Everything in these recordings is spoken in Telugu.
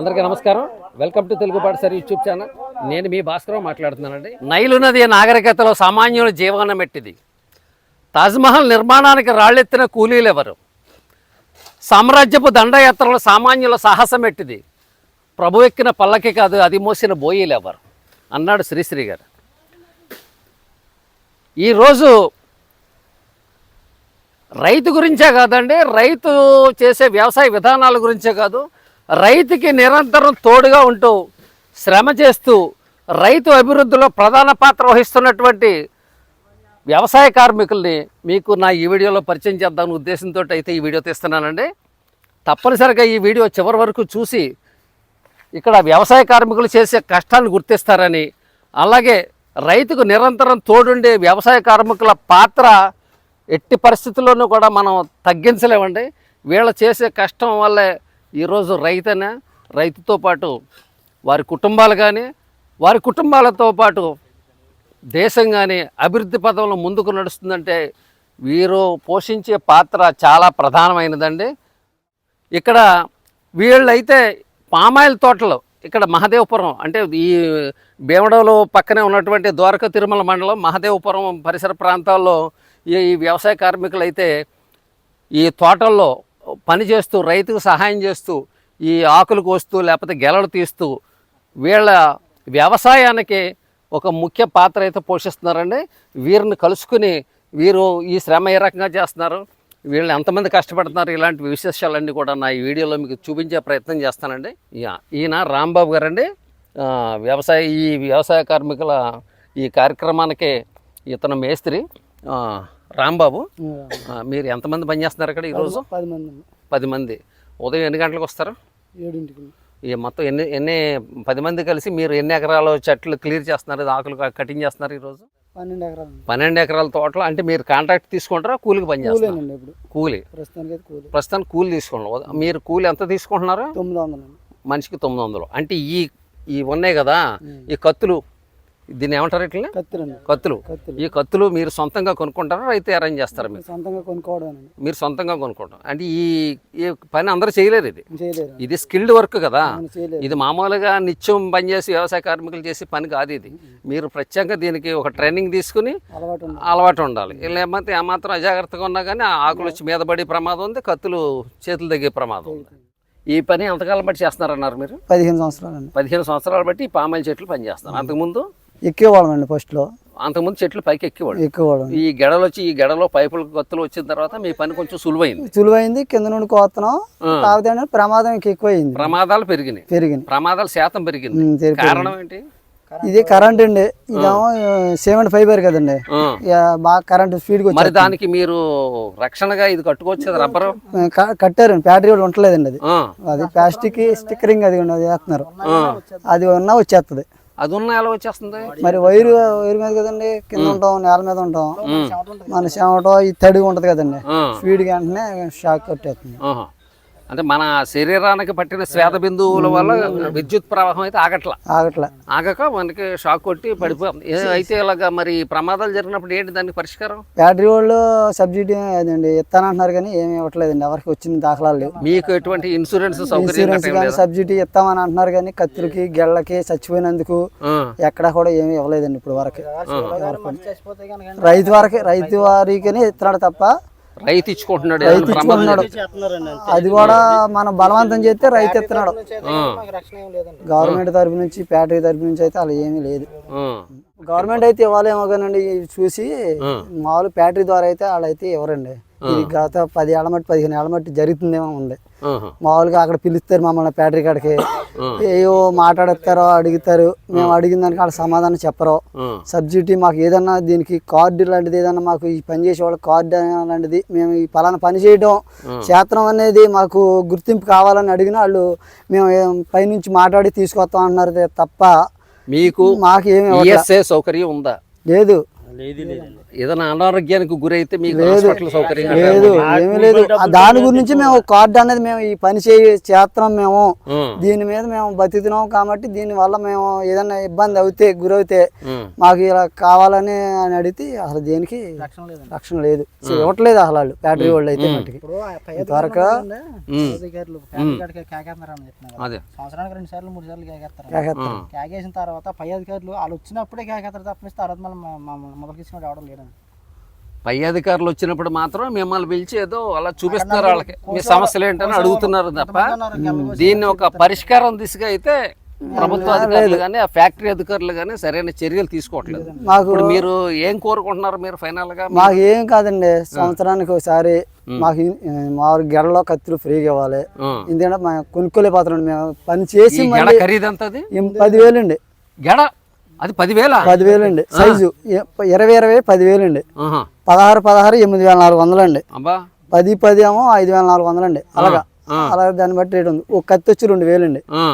అందరికీ నమస్కారం. వెల్కమ్ టు తెలుగు పాఠశాల యూట్యూబ్ ఛానల్ నేను మీ భాస్కరం మాట్లాడుతున్నానండి. నైలు నది నాగరికతలో సామాన్యుల జీవనం ఎట్టిది తాజ్మహల్ నిర్మాణానికి రాళ్ళెత్తిన కూలీలు ఎవరు సామ్రాజ్యపు దండయాత్రలో సామాన్యుల సాహసం ఎట్టిది ప్రభు ఎక్కిన పల్లకి కాదు అది మోసిన బోయిలు ఎవరు అన్నాడు శ్రీశ్రీ గారు. ఈరోజు రైతు గురించే కాదండి రైతు చేసే వ్యవసాయ విధానాల గురించే కాదు రైతుకి నిరంతరం తోడుగా ఉంటూ శ్రమ చేస్తూ రైతు అభివృద్ధిలో ప్రధాన పాత్ర వహిస్తున్నటువంటి వ్యవసాయ కార్మికుల్ని మీకు నా ఈ వీడియోలో పరిచయం చేద్దామని ఉద్దేశంతో అయితే ఈ వీడియో తీస్తున్నానండి. తప్పనిసరిగా ఈ వీడియో చివరి వరకు చూసి ఇక్కడ వ్యవసాయ కార్మికులు చేసే కష్టాన్ని గుర్తిస్తారని అలాగే రైతుకు నిరంతరం తోడుండే వ్యవసాయ కార్మికుల పాత్ర ఎట్టి పరిస్థితుల్లోనూ కూడా మనం తగ్గించలేమండి. వీళ్ళ చేసే కష్టం వల్లే ఈరోజు రైతనే రైతుతో పాటు వారి కుటుంబాలు కానీ వారి కుటుంబాలతో పాటు దేశం కానీ అభివృద్ధి పదంలో ముందుకు నడుస్తుందంటే వీరు పోషించే పాత్ర చాలా ప్రధానమైనదండి. ఇక్కడ వీళ్ళైతే పామాయిల్ తోటలు ఇక్కడ మహదేవపురం అంటే ఈ భీమడోలు పక్కనే ఉన్నటువంటి ద్వారక తిరుమల మండలం మహదేవపురం పరిసర ప్రాంతాల్లో ఈ ఈ వ్యవసాయ కార్మికులు అయితే ఈ తోటల్లో పని చేస్తూ రైతుకు సహాయం చేస్తూ ఈ ఆకులు కోస్తూ లేకపోతే గెలలు తీస్తూ వీళ్ళ వ్యవసాయానికి ఒక ముఖ్య పాత్ర అయితే పోషిస్తున్నారండి. వీరిని కలుసుకుని వీరు ఈ శ్రమ ఏ రకంగా చేస్తున్నారు వీళ్ళు ఎంతమంది కష్టపడుతున్నారు ఇలాంటి విశేషాలన్నీ కూడా నా ఈ వీడియోలో మీకు చూపించే ప్రయత్నం చేస్తానండి. ఈయన రాంబాబు గారండి. వ్యవసాయ ఈ వ్యవసాయ కార్మికుల ఈ కార్యక్రమానికి ఇతను మేస్త్రి. రాంబాబు మీరు ఎంతమంది పని చేస్తున్నారు ఇక్కడ ఈరోజు పది మంది. పది మంది. ఉదయం ఎన్ని గంటలకు వస్తారు? ఏడింటికి. ఈ మొత్తం ఎన్ని ఎన్ని పది మంది కలిసి మీరు ఎన్ని ఎకరాలు చెట్లు క్లియర్ చేస్తున్నారు ఆకులు కటింగ్ చేస్తున్నారు ఈరోజు పన్నెండు ఎకరాలు. పన్నెండు ఎకరాల తోటలో అంటే మీరు కాంట్రాక్ట్ తీసుకుంటారా కూలికి పని చేస్తారు? కూలేనండి ఇప్పుడు. కూలి. ప్రస్తుతానికి కూలి. ప్రస్తుతానికి కూలి తీసుకుంటారు మీరు కూలి ఎంత తీసుకుంటున్నారు? తొమ్మిది వందలు మనిషికి తొమ్మిది వందలు. అంటే ఈ ఈ ఉన్నాయి కదా ఈ కత్తులు దీన్ని ఏమంటారు ఇట్లా కత్తులు. ఈ కత్తులు మీరు సొంతంగా కొనుక్కుంటారా? రైతు అరేంజ్ చేస్తారు మీరు? సొంతంగా కొనుక్కోవడానండి. మీరు సొంతంగా కొనుక్కుంటాం అంటే ఈ ఈ పని అందరూ చేయలేరు ఇది. ఇది స్కిల్డ్ వర్క్ కదా. ఇది మామూలుగా నిత్యం పనిచేసి వ్యవసాయ కార్మికులు చేసే పని కాదు ఇది. మీరు ప్రత్యేకంగా దీనికి ఒక ట్రైనింగ్ తీసుకుని అలవాటు ఉండాలి. లేకపోతే ఏమాత్రం అజాగ్రత్తగా ఉన్నా కానీ ఆ ఆకులు వచ్చి మీద పడే ప్రమాదం ఉంది కత్తులు చేతులు తగ్గే ప్రమాదం ఉంది. ఈ పని ఎంతకాలం బట్టి చేస్తున్నారన్నారు మీరు? పదిహేను సంవత్సరాలు పదిహేను సంవత్సరాలు బట్టి ఈ పామాయిల్ చెట్లు పనిచేస్తారు అంతకుముందు ఎక్కేవాళ్ళం అండి ఫస్ట్లో అంతకుముందు చెట్లు పైకి ఎక్కేవాడు ఎక్కేవాళ్ళం ఈ గెడలు వచ్చి ఈ గెడలో పైపులు కత్తులు వచ్చిన తర్వాత మీ పని కొంచెం సులువైంది. సులువైంది కింద నుండి కోస్తున్నాం కాకపోతే ప్రమాదం ఎక్కువైంది. ప్రమాదాలు పెరిగినాయి. పెరిగింది ప్రమాదాల శాతం పెరిగింది. కారణం ఏంటి? ఇది కరెంట్ అండి. ఇదేమో సిమెంట్ ఫైబర్ కదండి. బాగా కరెంట్ వచ్చి మరి దానికి మీరు రక్షణగా ఇది కట్టుకోవచ్చు రబ్బరు? కట్టారండి బ్యాటరీ కూడా ఉండలేదండి అది. అది ప్లాస్టిక్ స్టిక్కరింగ్ అది ఉన్నది వేస్తున్నారు అది ఉన్నా వచ్చేస్తుంది. అది ఉన్న ఎలా వచ్చేస్తుంది? మరి వైరు వైరు మీద కదండి కింద ఉంటాం నేల మీద ఉంటాం. మన చెమటం ఈ తడి ఉంటది కదండి. స్పీడ్ వెంటనే షాక్ కొట్టేస్తుంది. అంటే మన శరీరానికి పట్టిన శ్వేత బిందువుల వల్ల విద్యుత్ ప్రవాహం అయితే ఆగట్ల. ఆగట్లే. ఆగక మనకి షాక్ కొట్టి పడిపోతుంది ఏ- అయితే ఇలాగా మరి ప్రమాదాలు జరిగినప్పుడు ఏంటి దానికి పరిష్కారం? బ్యాటరీ వాళ్ళు సబ్సిడీ అదండి ఇస్తానంటున్నారు కానీ ఏమి ఇవ్వట్లేదండి. ఎవరికి వచ్చిన దాఖలాలు లేవు. మీకు ఎటువంటి ఇన్సూరెన్స్ ఇన్సూరెన్స్ కానీ? సబ్సిడీ ఇస్తామని అంటున్నారు కానీ కత్తులకి గెళ్ళకి చచ్చిపోయినందుకు ఎక్కడా కూడా ఏమీ ఇవ్వలేదండి ఇప్పుడు వరకు. రైతు వరకు రైతు వారికనే ఇస్తున్నాడు తప్ప రైతు ఇచ్చుకుంటున్నాడు. అది కూడా మనం బలవంతం చేస్తే రైతు ఇస్తున్నాడు ఆ, గవర్నమెంట్ తరపు నుంచి బ్యాటరీ తరపు నుంచి అయితే అలా ఏమీ లేదు. గవర్నమెంట్ అయితే ఇవ్వాలేమో కానండి చూసి మామూలు బ్యాటరీ ద్వారా అయితే వాళ్ళైతే ఇవ్వరండి. ఇది గత పది ఏళ్ళ మట్టి పదిహేను ఏళ్ళ మట్టి జరుగుతుందేమో ఉంది. మామూలుగా అక్కడ పిలుస్తారు మమ్మల్ని బ్యాటరీ కాడికి. ఏవో మాట్లాడతారో అడుగుతారు. మేము అడిగిన దానికి వాళ్ళు సమాధానం చెప్పరు. సబ్సిడీ మాకు ఏదన్నా దీనికి కార్డు లాంటిది ఏదన్నా మాకు ఈ పని చేసే వాళ్ళకి కార్డు లాంటిది మేము ఈ పలానా పని చేయడం క్షేత్రం అనేది మాకు గుర్తింపు కావాలని అడిగిన వాళ్ళు మేము పైనుంచి మాట్లాడి తీసుకొస్తాం అంటున్నారు తప్ప మీకు మాకు ఏమి సౌకర్యం ఉందా? లేదు. ఏదైనా అనారోగ్యానికి గురైతే మీకు లేదు. హాస్పిటల్ సౌకర్యం లేదు. ఏమీ లేదు. ఆ దాని గురించి మేము కార్డు అనేది మేము ఈ పని చేయి చేస్తున్నాం మేము. దీని మీద మేము బతుకుతున్నాం కాబట్టి దీని వల్ల మేము ఏదైనా ఇబ్బంది అవుతే గురవుతే మాకు ఇలా కావాలని అని అడిగితే అసలు దేనికి రక్షణ లేదు. అసలు ఇవ్వట్లేదు అసలు వాళ్ళు. బ్యాటరీ వాళ్ళు అయితే చెప్తున్నారు అదే. సంవత్సరానికి రెండు సార్లు మూడు సార్లు కేకేస్తారు. కేకేసిన తర్వాత పై అధికారులు వాళ్ళు వచ్చినప్పుడే కేకేస్తారు తప్పిస్తే తర్వాత మళ్ళీ మొదలు తీసుకుని రావడం లేదండి పై అధికారులు వచ్చినప్పుడు మాత్రం మిమ్మల్ని పిలిచి ఏదో అలా చూపిస్తున్నారు వాళ్ళకి. మీ సమస్యలు ఏంటని అడుగుతున్నారు తప్ప దీన్ని ఒక పరిష్కారం దిశగా అయితే ప్రభుత్వ అధికారులు కానీ ఆ ఫ్యాక్టరీ అధికారులు కానీ సరైన చర్యలు తీసుకోవట్లేదు. మాకు ఇప్పుడు మీరు ఏం కోరుకుంటున్నారు మీరు ఫైనల్గా? మాకు ఏం కాదండి. సంవత్సరానికి ఒకసారి మాకు మా గెడలో కత్తులు ఫ్రీగా ఇవ్వాలి. ఎందుకంటే మేము కొనుక్కోలేకపోతున్నాం మేము పని చేసి పదివేలు అండి. గెడ అది పదివేల? పదివేలు అండి సైజు ఇరవై ఇరవై పదివేలు అండి. పదహారు పదహారు ఎనిమిది వేల నాలుగు వందలు అండి అబ్బా. పది పది ఏమో ఐదు వేల నాలుగు వందలు అండి అలాగా. అలాగే దాన్ని బట్టి రేట్ ఉంది. ఒక కత్తి వచ్చి రెండు వేలు అండి ఆ.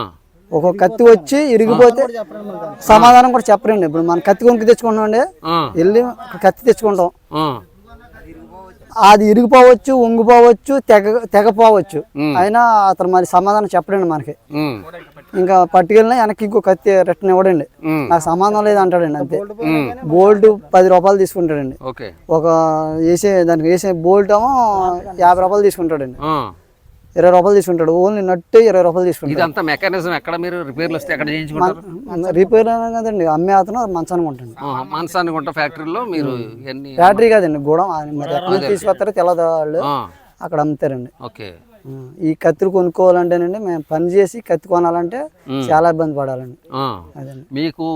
ఒక్కొక్క కత్తి వచ్చి ఇరిగిపోతే సమాధానం కూడా చెప్పరండి. ఇప్పుడు మనం కత్తి కొనుక్కు తెచ్చుకుంటాం అండి. వెళ్ళి ఒక కత్తి తెచ్చుకుంటాం. ఆ. అది ఇరిగిపోవచ్చు ఉంగిపోవచ్చు తెగ తెగపోవచ్చు. అయినా అతను మరి సమాధానం చెప్పడండి మనకి. ఇంకా పట్టుకెళ్ళినా వెనక్కి ఇంకో కత్తి రిటర్న్ ఇవ్వడండి. నాకు సంబంధం లేదు అంటాడండి అంతే బోల్ట్ పది రూపాయలు తీసుకుంటాడండి. ఓకే. ఒక వేసే దానికి వేసే బోల్ట్ ఏమో యాభై రూపాయలు తీసుకుంటాడండి. ఆ. ఇరవై రూపాయలు తీసుకుంటాడు. ఓన్లీ నట్టు ఇరవై రూపాయలు తీసుకుంటాడు. ఇదంతా మెకానిజం ఎక్కడ మీరు రిపేర్లు వస్తే ఎక్కడ చేయించుకుంటారు? రిపేర్ కదండి. అమ్మే అతను మంచానికి ఉంటుంది మనసాని గుంట ఫ్యాక్టరీలో మీరు బ్యాటరీ కదండి గూడెం తీసుకొస్తారో తెలదు వాళ్ళు. ఆ. అక్కడ అమ్ముతారండి. ఓకే. ఈ కత్తులు కొనుక్కోవాలంటేనండి మేము పని చేసి కత్తి కొనాలంటే చాలా ఇబ్బంది పడాలండి. ఆ. అదండి మీకు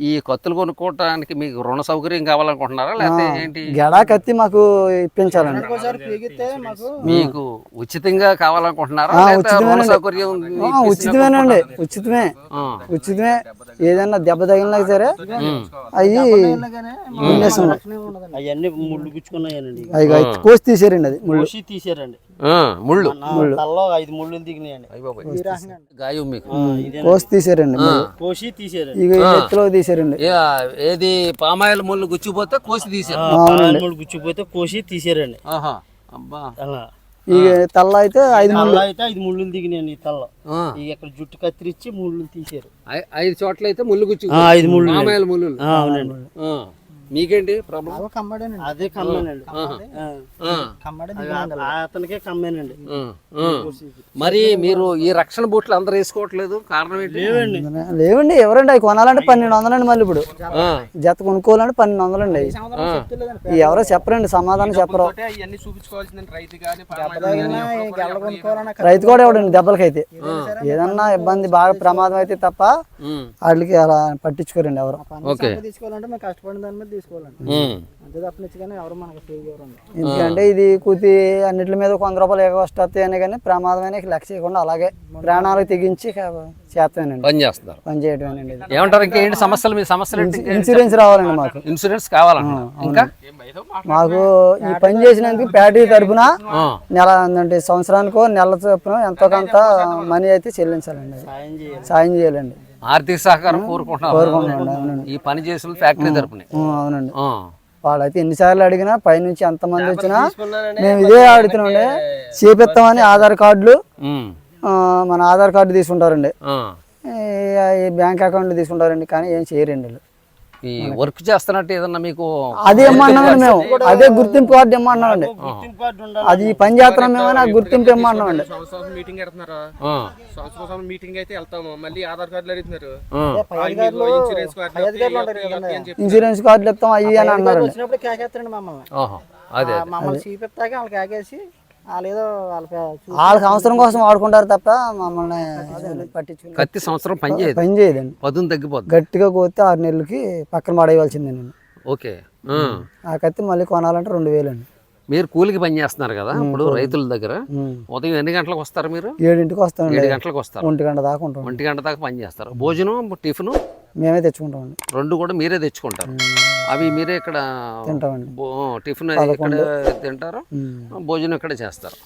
ఈ కత్తులు కొనుక్కోవటానికి మీకు రుణ సౌకర్యం కావాలనుకుంటున్నారా? లేకపోతే ఏంటి? గెడా కత్తి మాకు ఇప్పించాలండి. ఒకసారి పీగితే మాకు మీకు ఉచితంగా కావాలనుకుంటున్నారా? ఉచితమేనండి. సౌకర్యం ఉచితమేనండి. ఉచితమే. ఆ. ఉచితమే. ఏదైనా దెబ్బ తగిలినా సరే. అవి అవన్నీ ముళ్ళు గుచ్చుకున్నాయనండి. అవి కోసి తీసారండి అది ముళ్ళు. తీసారండి. ముళ్ళు. తలలో ఐదు ముళ్ళు దిగినాయండి. గాయం మీకు. కోసి తీసారండి ముళ్ళు. కోసి తీసారండి. ఇక ఎత్తులో తీసారండి. ఏది పామాయిల్ ముళ్ళు గుచ్చిపోతే కోసి తీసారు. పామాయిల్ ముళ్ళు గుచ్చిపోతే కోసి తీసారండి. ఆహా. అబ్బా. అలా. ఈ తల్ల అయితే ఐదు తలలో అయితే ఐదు ముళ్ళు దిగినాయండి ఈ తలలో. ఈ ఇక్కడ జుట్టు కత్తిరించి ముళ్ళు తీసారు. ఐ- ఐదు చోట్ల అయితే ముళ్ళు గుచ్చి ఆ, ఐదు ముళ్ళు పామాయిల్ ముళ్ళు. అవునండి. ఆ. మీకేంటి ప్రాబ్లం కమ్మడేనండి. అదే కమ్మేనండి. కమ్మడే. అతనికే కమ్మేనండి. మరి మీరు ఈ రక్షణ బూట్లు అందరూ వేసుకోవట్లేదు కారణం ఏంటి? లేవండి. ఎవరండి? అవి కొనాలంటే పన్నెండు వందలండి మళ్ళీ ఇప్పుడు. జత కొనుక్కోవాలంటే పన్నెండు వందలండి. అవి ఈ ఎవరో చెప్పరండి సమాధానం చెప్పరు. రైతు కూడా ఇవ్వడండి దెబ్బలకైతే. ఏదన్నా ఇబ్బంది బాగా ప్రమాదం అయితే తప్ప. వాటికి అలా పట్టించుకోరండి ఎవరు. ఓకే. తీసుకోవాలంటే కష్టపడిన దాని మీద తీసుకోవాలండి ఉమ్. అంతే తప్పనిచ్చి కానీ ఎవరు మనకు ఫ్రీగా ఎవరండి ఎందుకంటే ఇది కూతి అన్నిటి మీద వంద రూపాయలు ఎగ వస్తాయి అని కానీ ప్రమాదమైన లెక్క చేయకుండా అలాగే ప్రాణాలకు తెగించి చేస్తానండి. పని చేస్తున్నారు. పని చేయడమేనండి ఇది. ఏమంటారు ఇంకేంటి సమస్యలు? మీ సమస్యలు ఏంటి? ఇన్సూరెన్స్ రావాలండి మాకు. ఇన్సూరెన్స్ కావాలన్నా ఇంకా? మాకు ఈ పని చేసినందుకు ప్యాటరీ తరపున. నెల అంటే సంవత్సరానికో నెల చొప్పున ఎంతో కొంత మనీ అయితే చెల్లించాలండి. అది. సాయం చేయాలి. సాయం చేయాలండి. ఆర్థిక సహకారం అవునండి. ఈ పని చేసిన ఫ్యాక్టరీ తరపున. ఆ, అవునండి. వాళ్ళైతే ఎన్నిసార్లు అడిగినా పైనుంచి ఎంతమంది వచ్చినా మేము ఇదే అడుగుతున్నాండి చేపిస్తామని ఆధార్ కార్డులు ఆ, మన ఆధార్ కార్డు తీసుకుంటారండి. బ్యాంక్ అకౌంట్ తీసుకుంటారండి కానీ ఏం చేయరండి వీళ్ళు. ఈ వర్క్ చేస్తున్నట్టు ఏదన్నా మీకు అదే ఇమ్మన్నామండి మేము అదే గుర్తింపు కార్డు ఇమ్మన్నామండి అది పని చేస్తున్నాం మేమని ఆ గుర్తింపు ఇమ్మన్నామండి సంవత్సరం మీటింగ్ పెడుతున్నారు? ఆ, సంవత్సరం మీటింగ్ అయితే వెళ్తాము. మళ్ళీ ఆధార్ కార్డులు అడుగుతున్నారు. ఇన్సూరెన్స్ కార్డు ఇన్సూరెన్స్ కార్డులు ఇస్తాం అయ్యి అని ఆహా, అదే మమ్మల్ని చూపిస్తాక వాళ్ళకి కేకేసి వాళ్ళు ఏదో వాళ్ళ పే- చూ- వాళ్ళ సంవత్సరం కోసం వాడుకుంటారు తప్ప మమ్మల్ని పట్టించుకుని కత్తి సంవత్సరం పని చేయదు. పని చేయదండి. పదును తగ్గిపోద్ది. గట్టిగా కోస్తే ఆరు నెలలకి పక్కన పడేయవలసిందే నేను. ఓకే. ఆ. కత్తి మళ్ళీ కొనాలంటే రెండు వేలండి. మీరు కూలికి పని చేస్తున్నారు కదా ఇప్పుడు రైతుల దగ్గర. ఉదయం ఎన్ని గంటలకు వస్తారు మీరు? ఏడింటికి వస్తామండి. ఏడు గంటలకు వస్తారు. ఒంటి గంట దాకా ఉంటాం ఒంటి గంట దాకా పని చేస్తారు. భోజనం టిఫిన్? మేమే తెచ్చుకుంటామండి. రెండు కూడా మీరే తెచ్చుకుంటారు. అవి మీరే ఇక్కడ తింటామండి. టిఫిన్ ఇక్కడ తింటారు. భోజనం ఇక్కడ చేస్తారు.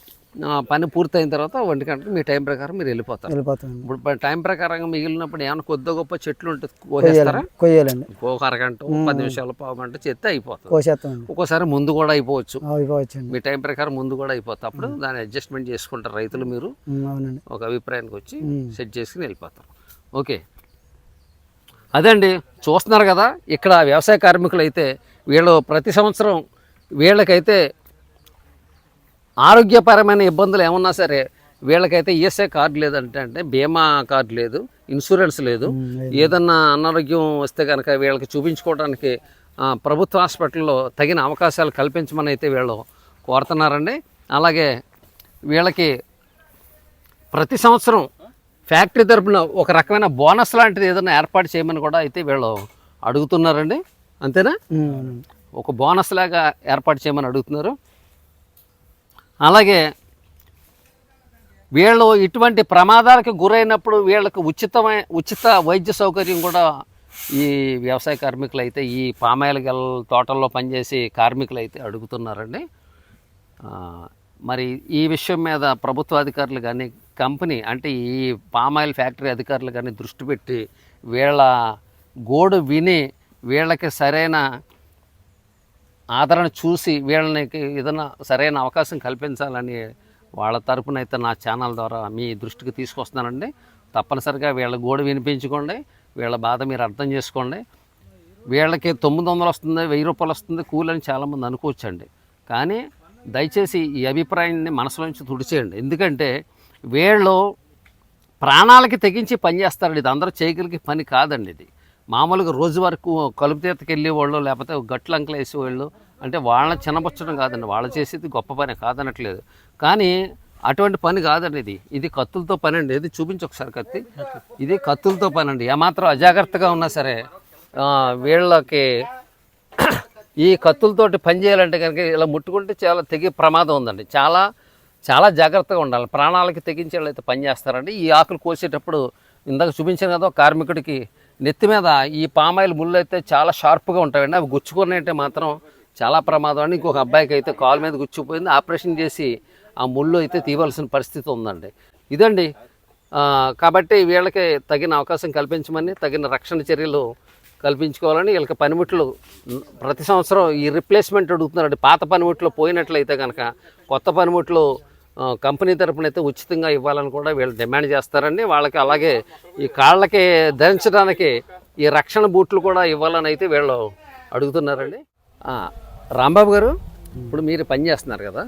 పని పూర్తయిన తర్వాత ఒంటి గంటకు మీ టైం ప్రకారం మీరు వెళ్ళిపోతారు. ఇప్పుడు టైం ప్రకారంగా మిగిలినప్పుడు ఏమైనా కొద్ది గొప్ప చెట్లు ఉంటే కోసేస్తారా? కొయ్యాలండి. ఒక అరగంట పది నిమిషాలు పావు గంట చేస్తే అయిపోతుంది. ఒక్కోసారి ముందు కూడా అయిపోవచ్చు. మీ టైం ప్రకారం ముందు కూడా అయిపోతుంది. అప్పుడు దాన్ని అడ్జస్ట్మెంట్ చేసుకుంటారు రైతులు మీరు. ఒక అభిప్రాయానికి వచ్చి. సెట్ చేసుకుని వెళ్ళిపోతారు. ఓకే. అదండి చూస్తున్నారు కదా ఇక్కడ వ్యవసాయ కార్మికులు అయితే వీళ్ళు ప్రతి సంవత్సరం వీళ్ళకైతే ఆరోగ్యపరమైన ఇబ్బందులు ఏమన్నా సరే వీళ్ళకైతే ఈఎస్ఐ కార్డు లేదంటే అంటే బీమా కార్డు లేదు ఇన్సూరెన్స్ లేదు. ఏదన్నా అనారోగ్యం వస్తే కనుక వీళ్ళకి చూపించుకోవడానికి ప్రభుత్వ హాస్పిటల్లో తగిన అవకాశాలు కల్పించమని అయితే వీళ్ళు కోరుతున్నారండి. అలాగే వీళ్ళకి ప్రతి సంవత్సరం ఫ్యాక్టరీ తరపున ఒక రకమైన బోనస్ లాంటిది ఏదైనా ఏర్పాటు చేయమని కూడా అయితే వీళ్ళు అడుగుతున్నారండి. అంతేనా? ఒక బోనస్ లాగా ఏర్పాటు చేయమని అడుగుతున్నారు. అలాగే వీళ్ళు ఇటువంటి ప్రమాదాలకు గురైనప్పుడు వీళ్ళకు ఉచితమైన ఉచిత వైద్య సౌకర్యం కూడా ఈ వ్యవసాయ కార్మికులు అయితే ఈ పామాయిల్ గెల తోటల్లో పనిచేసే కార్మికులు అయితే అడుగుతున్నారండి. మరి ఈ విషయం మీద ప్రభుత్వ అధికారులు కానీ కంపెనీ అంటే ఈ పామాయిల్ ఫ్యాక్టరీ అధికారులు కానీ దృష్టి పెట్టి వీళ్ళ గోడు విని వీళ్ళకి సరైన ఆదరణ చూసి వీళ్ళని ఏదైనా సరైన అవకాశం కల్పించాలని వాళ్ళ తరపున అయితే నా ఛానల్ ద్వారా మీ దృష్టికి తీసుకొస్తున్నానండి. తప్పనిసరిగా వీళ్ళ గోడు వినిపించుకోండి. వీళ్ళ బాధ మీరు అర్థం చేసుకోండి. వీళ్ళకి తొమ్మిది వందలు వస్తుంది వెయ్యి రూపాయలు వస్తుంది కూలి అని చాలామంది అనుకోవచ్చండి. కానీ దయచేసి ఈ అభిప్రాయాన్ని మనసులోంచి తుడిచేయండి. ఎందుకంటే వీళ్ళు ప్రాణాలకి తెగించి పనిచేస్తారండి ఇది అందరూ చేయగలిగే పని కాదండి ఇది. మామూలుగా రోజు వరకు కలుపు తీతకి వెళ్ళేవాళ్ళు లేకపోతే గట్లు అంకలు వేసేవాళ్ళు అంటే వాళ్ళని చిన్నపుచ్చడం కాదండి. వాళ్ళు చేసేది గొప్ప పని కాదనట్లేదు. కానీ అటువంటి పని కాదండి ఇది. ఇది కత్తులతో పని అండి. ఇది చూపించు ఒకసారి కత్తి. ఇది కత్తులతో పని అండి. ఏమాత్రం అజాగ్రత్తగా ఉన్నా సరే వీళ్ళకి ఈ కత్తులతోటి పని చేయాలంటే కనుక ఇలా ముట్టుకుంటే చాలా తెగే ప్రమాదం ఉందండి. చాలా చాలా జాగ్రత్తగా ఉండాలి. ప్రాణాలకి తెగించే వాళ్ళు అయితే పని చేస్తారండి. ఈ ఆకులు కోసేటప్పుడు ఇందాక చూపించాను కదా ఒక కార్మికుడికి నెత్తి మీద ఈ పామాయిల్ ముళ్ళు అయితే చాలా షార్ప్గా ఉంటాయండి. అవి గుచ్చుకున్నాయంటే మాత్రం చాలా ప్రమాదం అండి. ఇంకొక అబ్బాయికి అయితే కాలు మీద గుచ్చుకుపోయింది ఆపరేషన్ చేసి ఆ ముళ్ళు అయితే తీయవలసిన పరిస్థితి ఉందండి. ఇదండి. కాబట్టి వీళ్ళకి తగిన అవకాశం కల్పించమని తగిన రక్షణ చర్యలు కల్పించుకోవాలని వీళ్ళకి పనిముట్లు ప్రతి సంవత్సరం ఈ రిప్లేస్మెంట్ అడుగుతున్నారండి. పాత పనిముట్లు పోయినట్లయితే కనుక కొత్త పనిముట్లు కంపెనీ తరపున అయితే ఉచితంగా ఇవ్వాలని కూడా వీళ్ళు డిమాండ్ చేస్తారండి. వాళ్ళకి అలాగే ఈ కాళ్ళకి ధరించడానికి ఈ రక్షణ బూట్లు కూడా ఇవ్వాలని అయితే వీళ్ళు అడుగుతున్నారండి. రాంబాబు గారు ఇప్పుడు మీరు పని చేస్తున్నారు కదా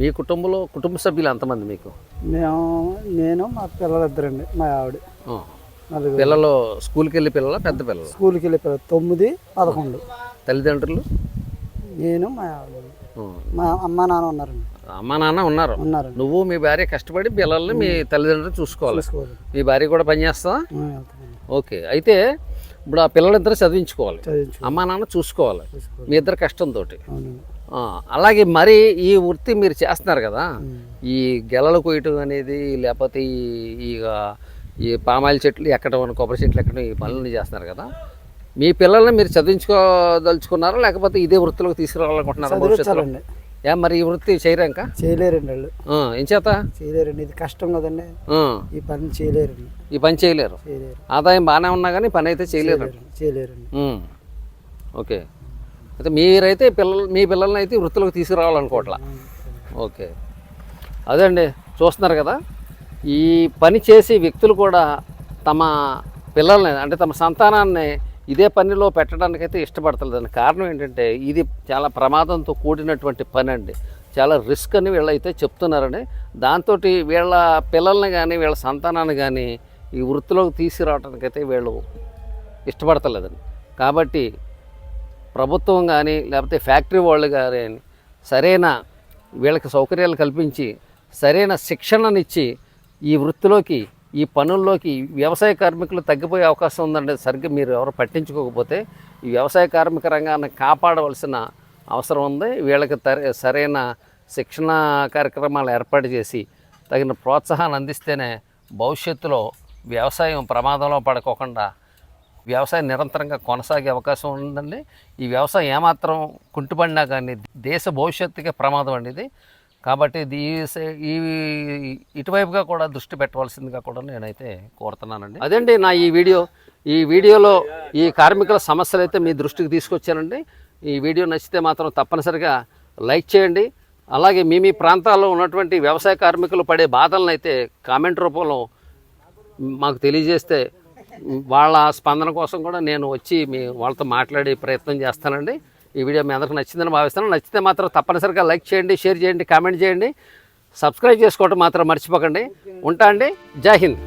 మీ కుటుంబంలో కుటుంబ సభ్యులు ఎంతమంది మీకు? మేము నేను మా పిల్లలిద్దరండి మా ఆవిడ. పిల్లలు స్కూల్కి వెళ్ళే పిల్లల పెద్ద పిల్లలు? స్కూల్కి వెళ్ళే పిల్లలు తొమ్మిది పదకొండు. తల్లిదండ్రులు? నేను మా ఆవిడ. మా అమ్మ నాన్న ఉన్నారండి. అమ్మ నాన్న ఉన్నారు. నువ్వు మీ భార్య కష్టపడి పిల్లల్ని మీ తల్లిదండ్రులు చూసుకోవాలి. మీ భార్య కూడా పని చేస్తా? వెళ్తామండి ఓకే. అయితే ఇప్పుడు ఆ పిల్లలిద్దరూ చదివించుకోవాలి. చదివించు అమ్మ నాన్న చూసుకోవాలి. మీ ఇద్దరు కష్టంతో అలాగే మరి ఈ వృత్తి మీరు చేస్తున్నారు కదా ఈ గెలలు కొయ్యటం అనేది లేకపోతే ఈ ఈ ఈ పామాయిల్ చెట్లు ఎక్కడం కొబ్బరి చెట్లు ఎక్కడం ఈ పనులు చేస్తున్నారు కదా మీ పిల్లల్ని మీరు చదివించుకోదలుచుకున్నారా లేకపోతే ఇదే వృత్తిలోకి తీసుకురావాలనుకుంటున్నారా భవిష్యత్తులో? ఏ మరి ఈ వృత్తి చేయరా ఇంకా? చేయలేరండి వాళ్ళు ఆ, ఏం చేత? చేయలేరండి. ఇది కష్టం కదండి. ఈ పని చేయలేరండి. ఈ పని చేయలేరు. చేయలేరు. ఆదాయం బాగానే ఉన్నా కానీ పని అయితే చేయలేరు. చేయలేరండి. ఓకే. అయితే మీరైతే పిల్లలు మీ పిల్లల్ని అయితే వృత్తిలోకి తీసుకురావాలనుకోవట్లా. ఓకే. అదండి చూస్తున్నారు కదా. ఈ పని చేసే వ్యక్తులు కూడా తమ పిల్లల్ని అంటే తమ సంతానాన్ని ఇదే పనిలో పెట్టడానికైతే ఇష్టపడతలేదండి. కారణం ఏంటంటే ఇది చాలా ప్రమాదంతో కూడినటువంటి పని అండి చాలా రిస్క్ అని వీళ్ళైతే చెప్తున్నారని దాంతో వీళ్ళ పిల్లల్ని కానీ వీళ్ళ సంతానాన్ని కానీ ఈ వృత్తిలోకి తీసుకురావడానికైతే వీళ్ళు ఇష్టపడతలేదండి. కాబట్టి ప్రభుత్వం కానీ లేకపోతే ఫ్యాక్టరీ వాళ్ళు కానీ సరైన వీళ్ళకి సౌకర్యాలు కల్పించి సరైన శిక్షణనిచ్చి ఈ వృత్తిలోకి ఈ పనుల్లోకి వ్యవసాయ కార్మికులు తగ్గిపోయే అవకాశం ఉందండి. సరిగ్గా మీరు ఎవరు పట్టించుకోకపోతే ఈ వ్యవసాయ కార్మిక రంగాన్ని కాపాడవలసిన అవసరం ఉంది. వీళ్ళకి సరైన శిక్షణ కార్యక్రమాలు ఏర్పాటు చేసి తగిన ప్రోత్సాహాన్ని అందిస్తేనే భవిష్యత్తులో వ్యవసాయం ప్రమాదంలో పడుకోకుండా వ్యవసాయం నిరంతరంగా కొనసాగే అవకాశం ఉందండి. ఈ వ్యవసాయం ఏమాత్రం కుంటుపడినా కానీ దేశ భవిష్యత్తుకే ప్రమాదం అండి ఇది. కాబట్టి ఇది ఈ ఈ ఇటువైపుగా కూడా దృష్టి పెట్టవలసిందిగా కూడా నేనైతే కోరుతున్నానండి. అదండి నా ఈ వీడియో ఈ వీడియోలో ఈ కార్మికుల సమస్యలు అయితే మీ దృష్టికి తీసుకొచ్చానండి. ఈ వీడియో నచ్చితే మాత్రం తప్పనిసరిగా లైక్ చేయండి. అలాగే మీ మీ ప్రాంతాల్లో ఉన్నటువంటి వ్యవసాయ కార్మికులు పడే బాధలను అయితే కామెంట్ రూపంలో మాకు తెలియజేస్తే వాళ్ళ స్పందన కోసం కూడా నేను వచ్చి మీ వాళ్ళతో మాట్లాడే ప్రయత్నం చేస్తానండి. ఈ వీడియో మీ అందరికీ నచ్చిందని భావిస్తాను నచ్చితే మాత్రం తప్పనిసరిగా లైక్ చేయండి షేర్ చేయండి కామెంట్ చేయండి. సబ్స్క్రైబ్ చేసుకోవటం మాత్రం మర్చిపోకండి. ఉంటా అండి. జై హింద్.